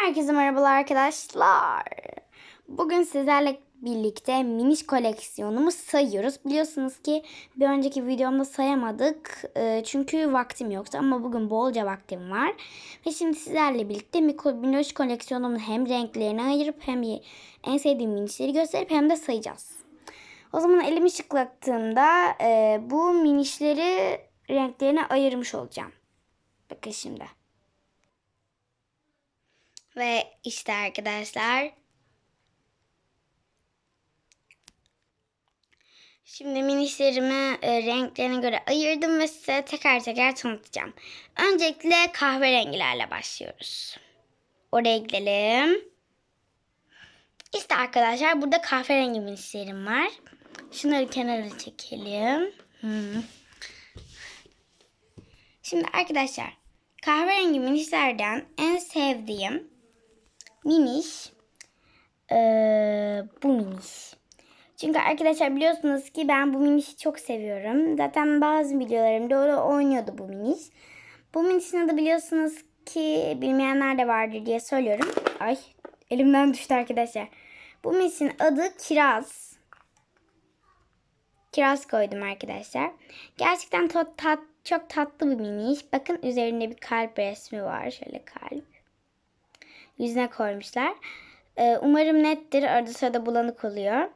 Herkese merhabalar arkadaşlar. Bugün sizlerle birlikte miniş koleksiyonumu sayıyoruz. Biliyorsunuz ki bir önceki videomda sayamadık. e, Çünkü vaktim yoktu ama bugün bolca vaktim var. Ve şimdi sizlerle birlikte miniş koleksiyonumun hem renklerini ayırıp hem en sevdiğim minişleri gösterip hem de sayacağız. O zaman elimi şıklattığımda e, bu minişleri renklerine ayırmış olacağım. Bakın şimdi. Ve işte arkadaşlar. Şimdi minişlerimi e, renklerine göre ayırdım ve size teker teker tanıtacağım. Öncelikle kahverengilerle başlıyoruz. Oraya gidelim. İşte arkadaşlar burada kahverengi minişlerim var. Şunları kenara çekelim. Hmm. Şimdi arkadaşlar kahverengi minişlerden en sevdiğim miniş eee, bu miniş. Çünkü arkadaşlar biliyorsunuz ki ben bu minişi çok seviyorum. Zaten bazı videolarımda öyle oynuyordu bu miniş. Bu minişin adı biliyorsunuz ki bilmeyenler de vardır diye söylüyorum. Ay elimden düştü arkadaşlar. Bu minişin adı Kiraz. Kiraz koydum arkadaşlar. Gerçekten tat, tat, çok tatlı bir miniş. Bakın üzerinde bir kalp resmi var. Şöyle kalp. Yüzüne koymuşlar. Ee, umarım nettir. Arada sırada bulanık oluyor.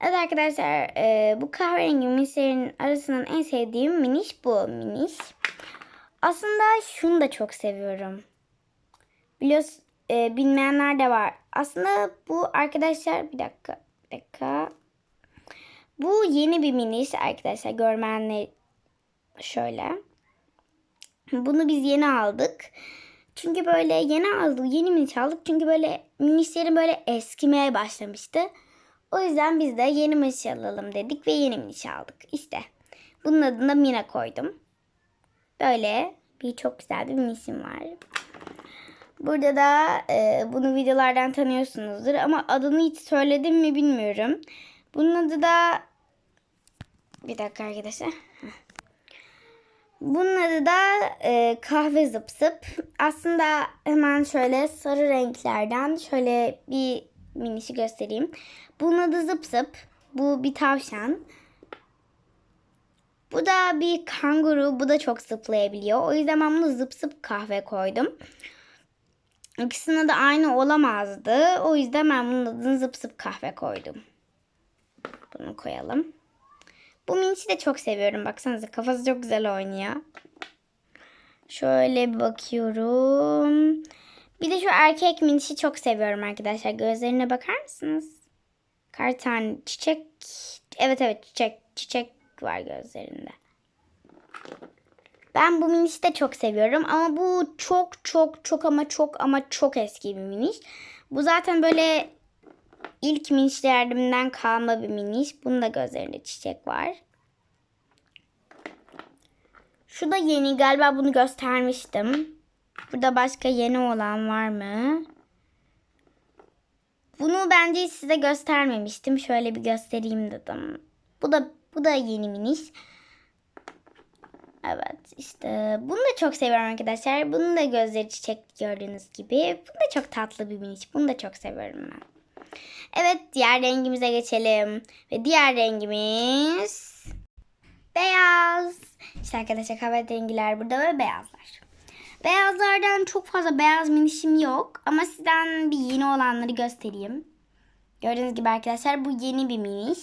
Evet arkadaşlar e, bu kahverengi minişlerin arasından en sevdiğim miniş bu miniş. Aslında şunu da çok seviyorum. Biliyorsun e, bilmeyenler de var. Aslında bu arkadaşlar bir dakika bir dakika. Bu yeni bir miniş arkadaşlar görmenler şöyle. Bunu biz yeni aldık. Çünkü böyle yeni aldık, yeni miniş aldık. Çünkü böyle minişlerin böyle eskimeye başlamıştı. O yüzden biz de yeni miniş alalım dedik ve yeni miniş aldık. İşte bunun adını da Mina koydum. Böyle bir çok güzel bir minişim var. Burada da e, bunu videolardan tanıyorsunuzdur ama adını hiç söyledim mi bilmiyorum. Bunun adı da bir dakika arkadaşlar. Adı da e, kahve zıp zıp. Aslında hemen şöyle sarı renklerden şöyle bir minişi göstereyim. Bunun adı zıp zıp. Bu bir tavşan. Bu da bir kanguru. Bu da çok zıplayabiliyor. O yüzden ben bunu zıp zıp kahve koydum. İkisinin de aynı olamazdı. O yüzden ben bunun adını zıp zıp kahve koydum. Bunu koyalım. Bu minişi de çok seviyorum. Baksanıza kafası çok güzel oynuyor. Şöyle bakıyorum. Bir de şu erkek minişi çok seviyorum arkadaşlar. Gözlerine bakar mısınız? Kartan çiçek. Evet evet çiçek. Çiçek var gözlerinde. Ben bu minişi de çok seviyorum ama bu çok çok çok ama çok ama çok eski bir miniş. Bu zaten böyle ilk minişlerimden kalma bir miniş. Bunun da gözlerinde çiçek var. Şu da yeni galiba bunu göstermiştim. Burada başka yeni olan var mı? Bunu bence size göstermemiştim. Şöyle bir göstereyim dedim. Bu da bu da yeni miniş. Evet işte bunu da çok seviyorum arkadaşlar. Bunun da gözleri çiçek gördüğünüz gibi. Bu da çok tatlı bir miniş. Bunu da çok seviyorum ben. Evet diğer rengimize geçelim. Ve diğer rengimiz beyaz. İşte arkadaşlar kahverengiler burada ve beyazlar. Beyazlardan çok fazla beyaz minişim yok. Ama sizden bir yeni olanları göstereyim. Gördüğünüz gibi arkadaşlar bu yeni bir miniş.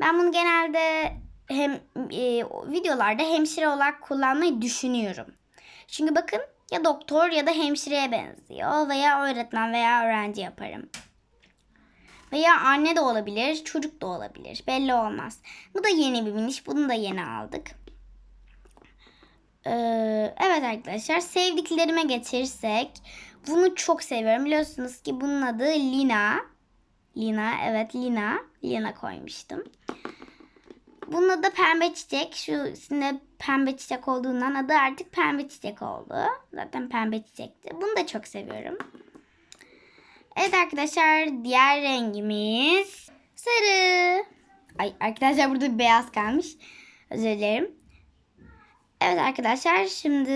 Ben bunu genelde hem e, videolarda hemşire olarak kullanmayı düşünüyorum. Çünkü bakın ya doktor ya da hemşireye benziyor veya öğretmen veya öğrenci yaparım. Veya anne de olabilir, çocuk da olabilir. Belli olmaz. Bu da yeni bir miniş. Bunu da yeni aldık. Ee, evet arkadaşlar sevdiklerime geçirsek bunu çok seviyorum. Biliyorsunuz ki bunun adı Lina. Lina evet Lina. Lina koymuştum. Bunun adı pembe çiçek. Şu üstünde pembe çiçek olduğundan adı artık pembe çiçek oldu. Zaten pembe çiçekti. Bunu da çok seviyorum. Evet arkadaşlar diğer rengimiz sarı. Ay arkadaşlar burada beyaz kalmış. Özür dilerim. Evet arkadaşlar şimdi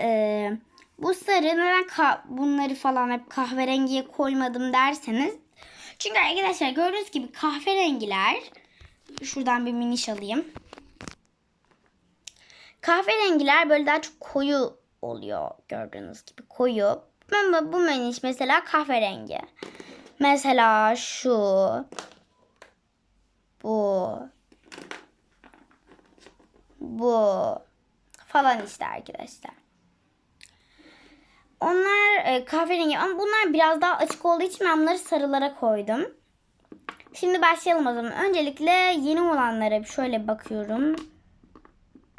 e, Bu sarı neden bunları falan hep kahverengiye koymadım derseniz. Çünkü arkadaşlar gördüğünüz gibi kahverengiler şuradan bir miniş alayım. Kahverengiler böyle daha çok koyu oluyor gördüğünüz gibi koyu. Ama bu miniş mesela kahverengi. Mesela şu. Bu. Bu. Falan işte arkadaşlar. Onlar e, kahverengi ama bunlar biraz daha açık olduğu için ben bunları sarılara koydum. Şimdi başlayalım o zaman. Öncelikle yeni olanlara şöyle bakıyorum.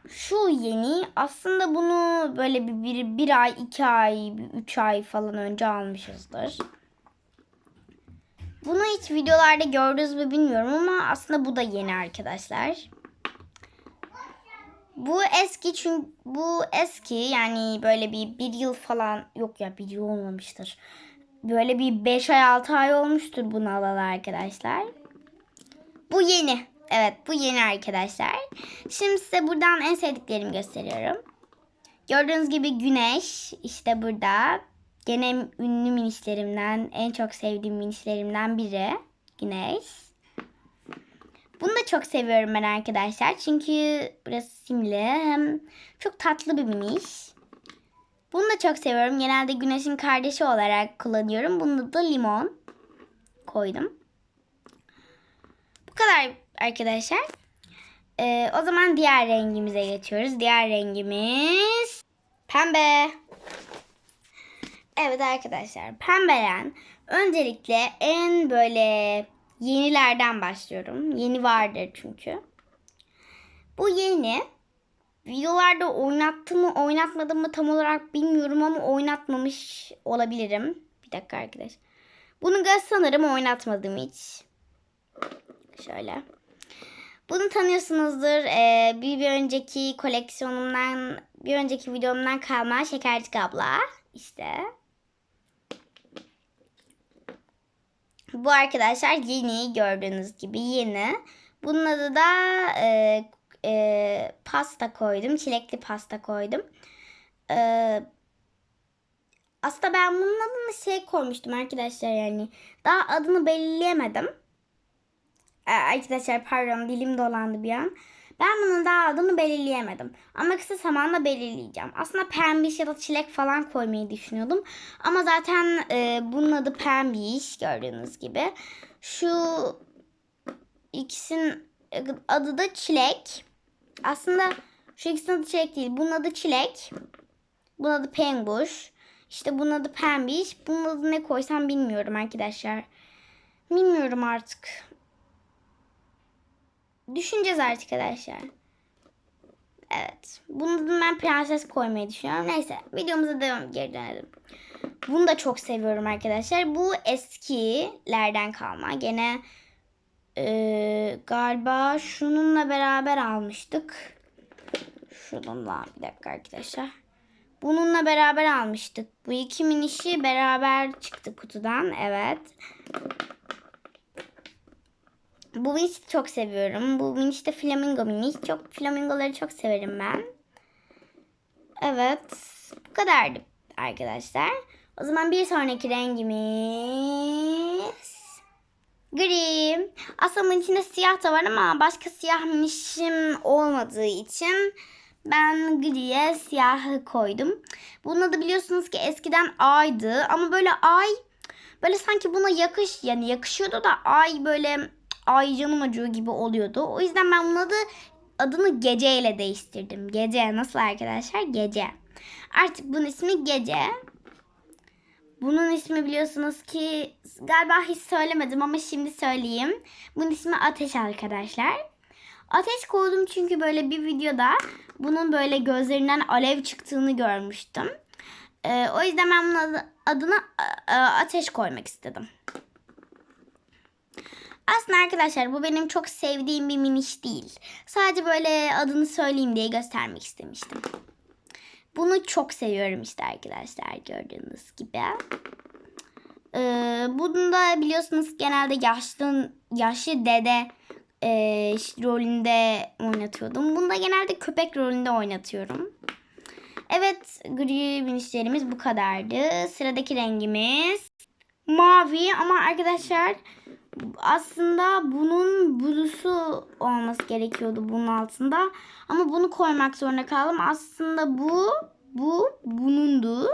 Şu yeni. Aslında bunu böyle bir, bir, bir ay, iki ay, bir üç ay falan önce almışızdır. Bunu hiç videolarda gördünüz mü bilmiyorum ama aslında bu da yeni arkadaşlar. Bu eski çünkü bu eski yani böyle bir bir yıl falan yok ya bir yıl olmamıştır. Böyle bir 5 ay 6 ay olmuştur bunu alalı arkadaşlar. Bu yeni. Evet bu yeni arkadaşlar. Şimdi size buradan en sevdiklerimi gösteriyorum. Gördüğünüz gibi güneş işte burada. Gene ünlü minişlerimden en çok sevdiğim minişlerimden biri. Güneş. Bunu da çok seviyorum ben arkadaşlar. Çünkü burası simli. Hem çok tatlı bir miniş. Bunu da çok seviyorum. Genelde güneşin kardeşi olarak kullanıyorum. Bunu da limon koydum. Bu kadar arkadaşlar. Ee, o zaman diğer rengimize geçiyoruz. Diğer rengimiz pembe. Evet arkadaşlar pembelen öncelikle en böyle yenilerden başlıyorum. Yeni vardır çünkü. Bu yeni videolarda oynattım mı oynatmadım mı tam olarak bilmiyorum ama oynatmamış olabilirim. Bir dakika arkadaş. Bunu sanırım oynatmadım hiç. Şöyle. Bunu tanıyorsunuzdur. Ee, bir, bir önceki koleksiyonumdan, bir önceki videomdan kalma Şekercik abla. İşte. Bu arkadaşlar yeni gördüğünüz gibi yeni. Bunun adı da e, e, pasta koydum. Çilekli pasta koydum. E, aslında ben bunun adını şey koymuştum arkadaşlar yani. Daha adını belirleyemedim. E, arkadaşlar pardon dilim dolandı bir an. Ben bunun daha adını belirleyemedim. Ama kısa zamanda belirleyeceğim. Aslında pembiş ya da çilek falan koymayı düşünüyordum. Ama zaten e, bunun adı pembiş gördüğünüz gibi. Şu ikisinin adı da çilek. Aslında şu ikisinin adı çilek değil. Bunun adı çilek. Bunun adı penguş. İşte bunun adı pembiş. Bunun adı ne koysam bilmiyorum arkadaşlar. Bilmiyorum artık. Düşüneceğiz artık arkadaşlar. Evet. Bunu da ben prenses koymayı düşünüyorum. Neyse. Videomuza devam geri dönelim. Bunu da çok seviyorum arkadaşlar. Bu eskilerden kalma. Gene e, galiba şununla beraber almıştık. Şununla bir dakika arkadaşlar. Bununla beraber almıştık. Bu iki minişi beraber çıktı kutudan. Evet. Bu minişi çok seviyorum. Bu miniş de flamingo miniş. Çok flamingoları çok severim ben. Evet. Bu kadardı arkadaşlar. O zaman bir sonraki rengimiz gri. Aslında bunun içinde siyah da var ama başka siyah minişim olmadığı için ben griye siyahı koydum. Bunun adı biliyorsunuz ki eskiden aydı ama böyle ay böyle sanki buna yakış yani yakışıyordu da ay böyle ay canım acıyor gibi oluyordu. O yüzden ben bunun adı, adını Gece ile değiştirdim. Gece nasıl arkadaşlar? Gece. Artık bunun ismi Gece. Bunun ismi biliyorsunuz ki galiba hiç söylemedim ama şimdi söyleyeyim. Bunun ismi Ateş arkadaşlar. Ateş koydum çünkü böyle bir videoda bunun böyle gözlerinden alev çıktığını görmüştüm. Ee, o yüzden ben bunun adı, adına e, Ateş koymak istedim. Aslında arkadaşlar bu benim çok sevdiğim bir miniş değil. Sadece böyle adını söyleyeyim diye göstermek istemiştim. Bunu çok seviyorum işte arkadaşlar gördüğünüz gibi. Ee, bunu da biliyorsunuz genelde yaşlı, yaşlı dede e, rolünde oynatıyordum. Bunu da genelde köpek rolünde oynatıyorum. Evet gri minişlerimiz bu kadardı. Sıradaki rengimiz mavi ama arkadaşlar aslında bunun blusu olması gerekiyordu bunun altında. Ama bunu koymak zorunda kaldım. Aslında bu bu bunundu.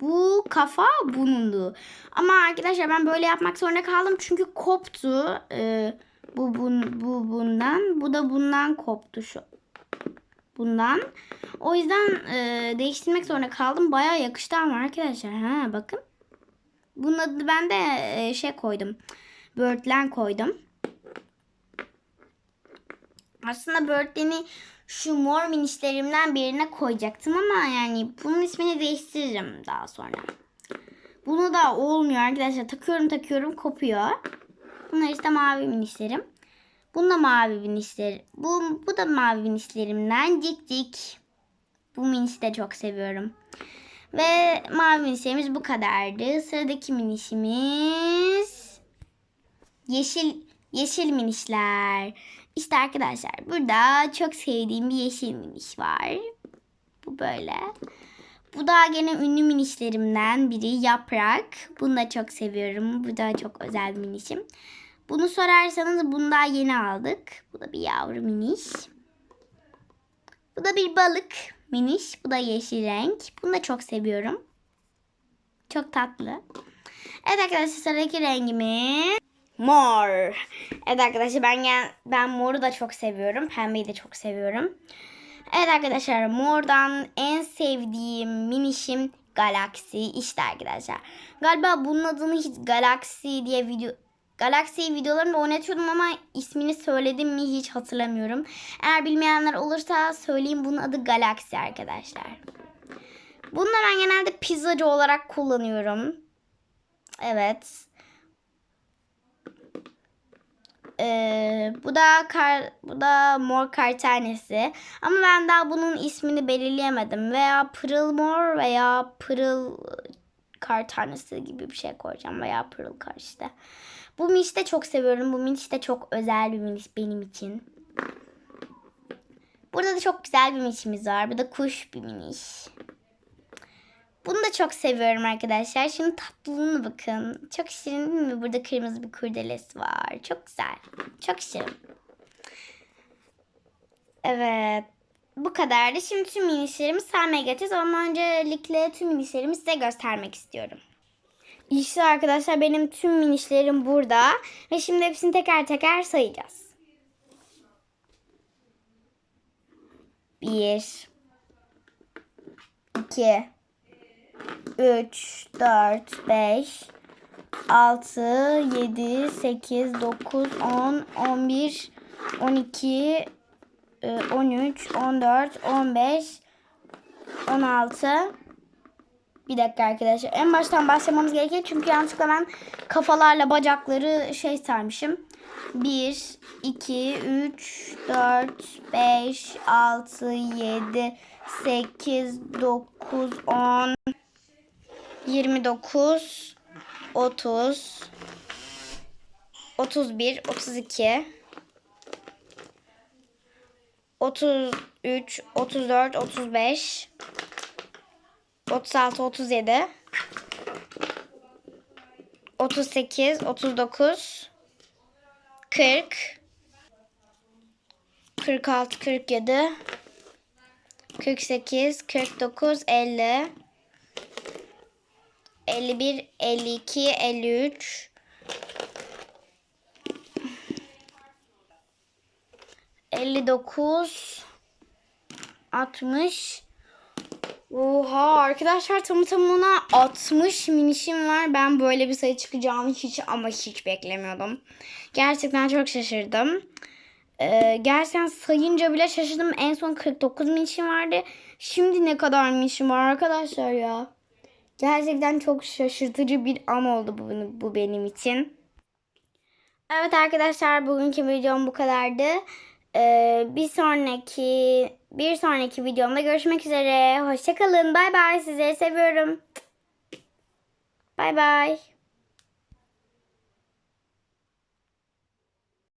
Bu kafa bunundu. Ama arkadaşlar ben böyle yapmak zorunda kaldım çünkü koptu. Ee, bu, bu, bu bundan. Bu da bundan koptu şu. Bundan. O yüzden e, değiştirmek zorunda kaldım. Baya yakıştı ama arkadaşlar. Ha bakın. Bunun adını ben de e, şey koydum. Birdland koydum. Aslında Birdland'i şu mor minişlerimden birine koyacaktım ama yani bunun ismini değiştiririm daha sonra. Bunu da olmuyor arkadaşlar. Takıyorum takıyorum kopuyor. Bunlar işte mavi minişlerim. Bunda mavi minişler. Bu, bu da mavi minişlerimden cik cik. Bu minişi de çok seviyorum. Ve mavi minişlerimiz bu kadardı. Sıradaki minişimiz yeşil yeşil minişler. İşte arkadaşlar burada çok sevdiğim bir yeşil miniş var. Bu böyle. Bu da gene ünlü minişlerimden biri yaprak. Bunu da çok seviyorum. Bu da çok özel minişim. Bunu sorarsanız bunu daha yeni aldık. Bu da bir yavru miniş. Bu da bir balık miniş. Bu da yeşil renk. Bunu da çok seviyorum. Çok tatlı. Evet arkadaşlar sıradaki rengimiz mor. Evet arkadaşlar ben gel ben moru da çok seviyorum. Pembeyi de çok seviyorum. Evet arkadaşlar mordan en sevdiğim minişim Galaxy. İşte arkadaşlar. Galiba bunun adını hiç Galaxy diye video Galaxy videolarında oynatıyordum ama ismini söyledim mi hiç hatırlamıyorum. Eğer bilmeyenler olursa söyleyeyim bunun adı Galaxy arkadaşlar. Da ben genelde pizzacı olarak kullanıyorum. Evet. Bu da kar, bu da mor kar tanesi. Ama ben daha bunun ismini belirleyemedim. Veya pırıl mor veya pırıl kar tanesi gibi bir şey koyacağım. Veya pırıl kar işte. Bu miniş de çok seviyorum. Bu miniş de çok özel bir miniş benim için. Burada da çok güzel bir minişimiz var. Bu da kuş bir miniş. Bunu da çok seviyorum arkadaşlar. Şimdi tatlılığına bakın. Çok şirin değil mi? Burada kırmızı bir kurdelesi var. Çok güzel. Çok şirin. Evet. Bu kadardı. Şimdi tüm minişlerimi saymaya geçeceğiz. Ama öncelikle tüm minişlerimi size göstermek istiyorum. İşte arkadaşlar benim tüm minişlerim burada. Ve şimdi hepsini teker teker sayacağız. Bir. iki. 3, 4, 5, 6, 7, 8, 9, 10, 11, 12, 13, 14, 15, 16. Bir dakika arkadaşlar. En baştan başlamamız gerekiyor. Çünkü yanlışlıkla ben kafalarla bacakları şey sarmışım. 1, 2, 3, 4, 5, 6, 7, 8, 9, 10, 29 30 31 32 33 34 35 36 37 38 39 40 46 47 48 49 50 51, 52, 53, 59, 60. Oha arkadaşlar tamı tamına 60 minişim var. Ben böyle bir sayı çıkacağını hiç ama hiç beklemiyordum. Gerçekten çok şaşırdım. Ee, gerçekten sayınca bile şaşırdım. En son 49 minişim vardı. Şimdi ne kadar minişim var arkadaşlar ya. Gerçekten çok şaşırtıcı bir an oldu bu, bu benim için. Evet arkadaşlar bugünkü videom bu kadardı. Ee, bir sonraki bir sonraki videomda görüşmek üzere. Hoşçakalın. Bay bay. Sizleri seviyorum. Bay bay.